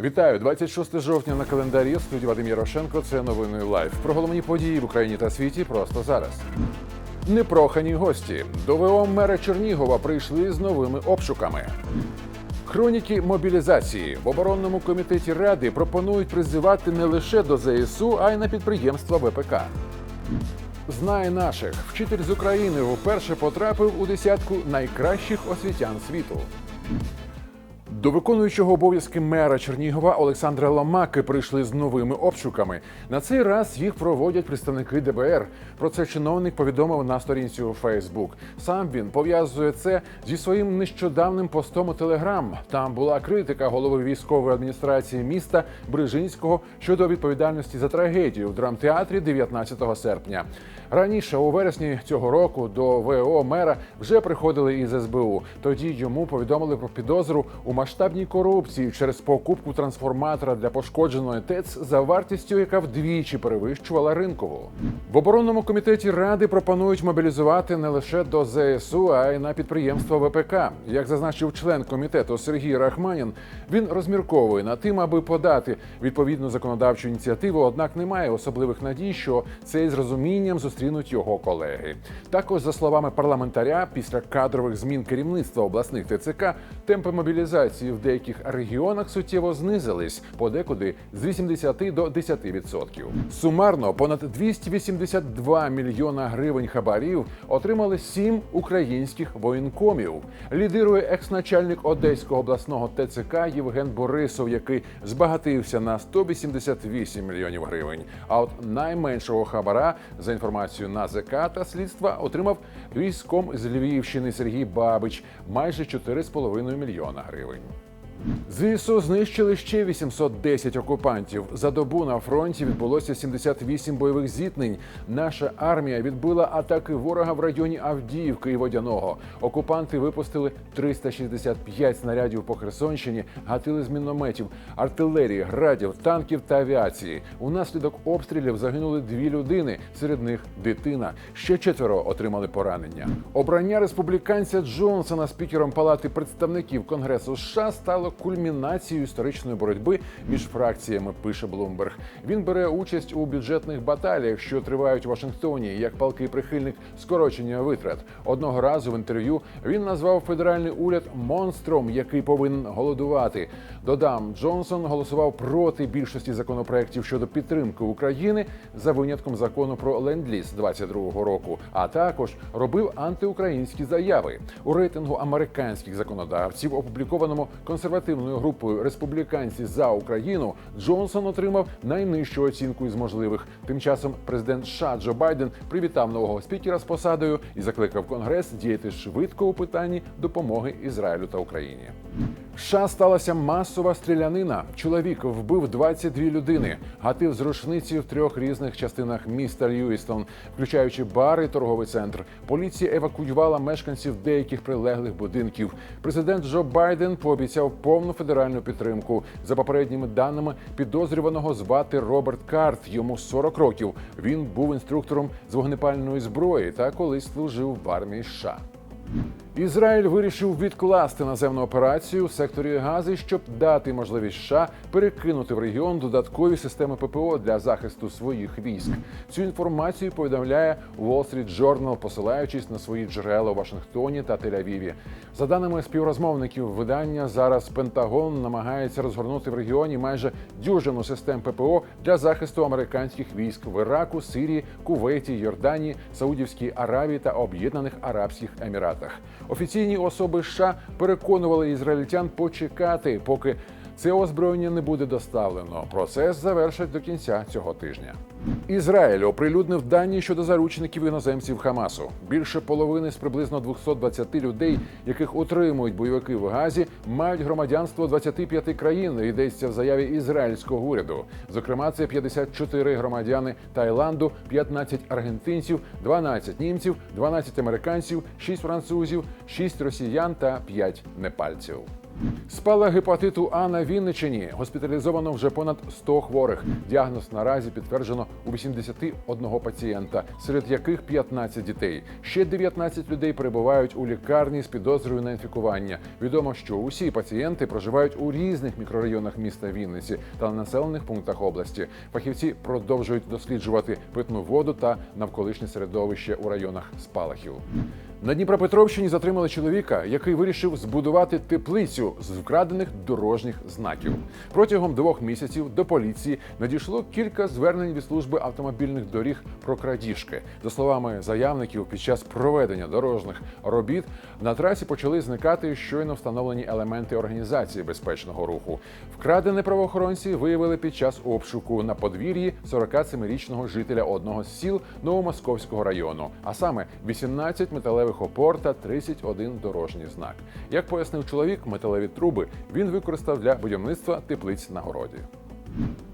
Вітаю, 26 жовтня на календарі. Студія Вадим Ярошенко. Це новини лайф. Про головні події в Україні та світі просто зараз. Непрохані гості до ВО мера Чернігова прийшли з новими обшуками. Хроніки мобілізації в оборонному комітеті ради пропонують призивати не лише до ЗСУ, а й на підприємства ВПК. Знає наших вчитель з України вперше потрапив у десятку найкращих освітян світу. До виконуючого обов'язки мера Чернігова Олександра Ломаки прийшли з новими обшуками. На цей раз їх проводять представники ДБР. Про це чиновник повідомив на сторінці у Фейсбук. Сам він пов'язує це зі своїм нещодавним постом у Телеграм. Там була критика голови військової адміністрації міста Брижинського щодо відповідальності за трагедію в драмтеатрі 19 серпня. Раніше, у вересні цього року, до ВО мера вже приходили із СБУ. Тоді йому повідомили про підозру у масштабній корупції через покупку трансформатора для пошкодженої ТЕЦ за вартістю, яка вдвічі перевищувала ринкову. В оборонному комітеті ради пропонують мобілізувати не лише до ЗСУ, а й на підприємства ВПК. Як зазначив член комітету Сергій Рахманін, він розмірковує над тим, аби подати відповідну законодавчу ініціативу. Однак немає особливих надій, що це з розумінням зустрінуть його колеги. Також, за словами парламентаря, після кадрових змін керівництва обласних ТЦК темпи мобілізації в деяких регіонах суттєво знизились, подекуди з 80 до 10%. Сумарно понад 282 мільйона гривень хабарів отримали сім українських воєнкомів. Лідирує екс-начальник Одеського обласного ТЦК Євген Борисов, який збагатився на 188 мільйонів гривень. А от найменшого хабара за інформацією НАЗК та слідства отримав військом з Львівщини Сергій Бабич майже 4,5 мільйона гривень. forward. ЗСУ знищили ще 810 окупантів. За добу на фронті відбулося 78 бойових зіткнень. Наша армія відбила атаки ворога в районі Авдіївки і Водяного. Окупанти випустили 365 снарядів по Херсонщині, гатили з мінометів, артилерії, градів, танків та авіації. Унаслідок обстрілів загинули дві людини, серед них дитина. Ще четверо отримали поранення. Обрання республіканця Джонсона спікером Палати представників Конгресу США стало кульмінацією історичної боротьби між фракціями. Пише Блумберг. Він бере участь у бюджетних баталіях, що тривають у Вашингтоні, як палкий прихильник скорочення витрат. Одного разу в інтерв'ю він назвав федеральний уряд монстром, який повинен голодувати. Додам, Джонсон голосував проти більшості законопроєктів щодо підтримки України за винятком закону про ленд-ліз 22-го року, а також робив антиукраїнські заяви у рейтингу американських законодавців, опублікованому консервативною групою республіканці за Україну. Джонсон отримав найнижчу оцінку із можливих. Тим часом президент США Джо Байден привітав нового спікера з посадою і закликав Конгрес діяти швидко у питанні допомоги Ізраїлю та Україні. США сталася масова стрілянина. Чоловік вбив 22 людини, гатив з рушниці в трьох різних частинах міста Льюістон, включаючи бар і торговий центр. Поліція евакуювала мешканців деяких прилеглих будинків. Президент Джо Байден пообіцяв повну федеральну підтримку. За попередніми даними підозрюваного звати Роберт Карт. Йому 40 років. Він був інструктором з вогнепальної зброї та колись служив в армії США. Ізраїль вирішив відкласти наземну операцію в секторі Гази, щоб дати можливість США перекинути в регіон додаткові системи ППО для захисту своїх військ. Цю інформацію повідомляє Wall Street Journal, посилаючись на свої джерела у Вашингтоні та Тель-Авіві. За даними співрозмовників видання, зараз Пентагон намагається розгорнути в регіоні майже дюжину систем ППО для захисту американських військ в Іраку, Сирії, Кувейті, Йорданії, Саудівській Аравії та Об'єднаних Арабських Еміратах. Офіційні особи США переконували ізраїльтян почекати, поки це озброєння не буде доставлено. Процес завершать до кінця цього тижня. Ізраїль оприлюднив дані щодо заручників іноземців Хамасу. Більше половини з приблизно 220 людей, яких утримують бойовики в Газі, мають громадянство 25 країн. Йдеться в заяві ізраїльського уряду. Зокрема, це 54 громадяни Таїланду, 15 аргентинців, 12 німців, 12 американців, 6 французів, 6 росіян та 5 непальців. Спала гепатиту А на Вінничині. Госпіталізовано вже понад 100 хворих. Діагноз наразі підтверджено у 81 пацієнта, серед яких 15 дітей. Ще 19 людей перебувають у лікарні з підозрою на інфікування. Відомо, що усі пацієнти проживають у різних мікрорайонах міста Вінниці та на населених пунктах області. Фахівці продовжують досліджувати питну воду та навколишнє середовище у районах спалахів. На Дніпропетровщині затримали чоловіка, який вирішив збудувати теплицю з вкрадених дорожніх знаків. Протягом двох місяців до поліції надійшло кілька звернень від служби автомобільних доріг про крадіжки. За словами заявників, під час проведення дорожніх робіт на трасі почали зникати щойно встановлені елементи організації безпечного руху. Вкрадене правоохоронці виявили під час обшуку на подвір'ї 47-річного жителя одного з сіл Новомосковського району, а саме 18 металевих опор та 31 дорожній знак. Як пояснив чоловік, металеві труби він використав для будівництва теплиць на городі.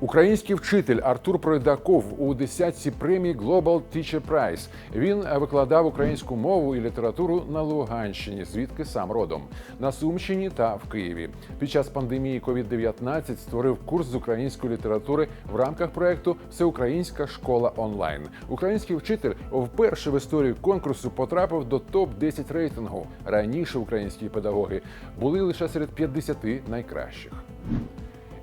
Український вчитель Артур Пройдаков у десятці премії Global Teacher Prize. Він викладав українську мову і літературу на Луганщині, звідки сам родом, на Сумщині та в Києві. Під час пандемії COVID-19 створив курс з української літератури в рамках проекту Всеукраїнська школа онлайн. Український вчитель вперше в історії конкурсу потрапив до топ 10 рейтингу. Раніше українські педагоги були лише серед 50 найкращих.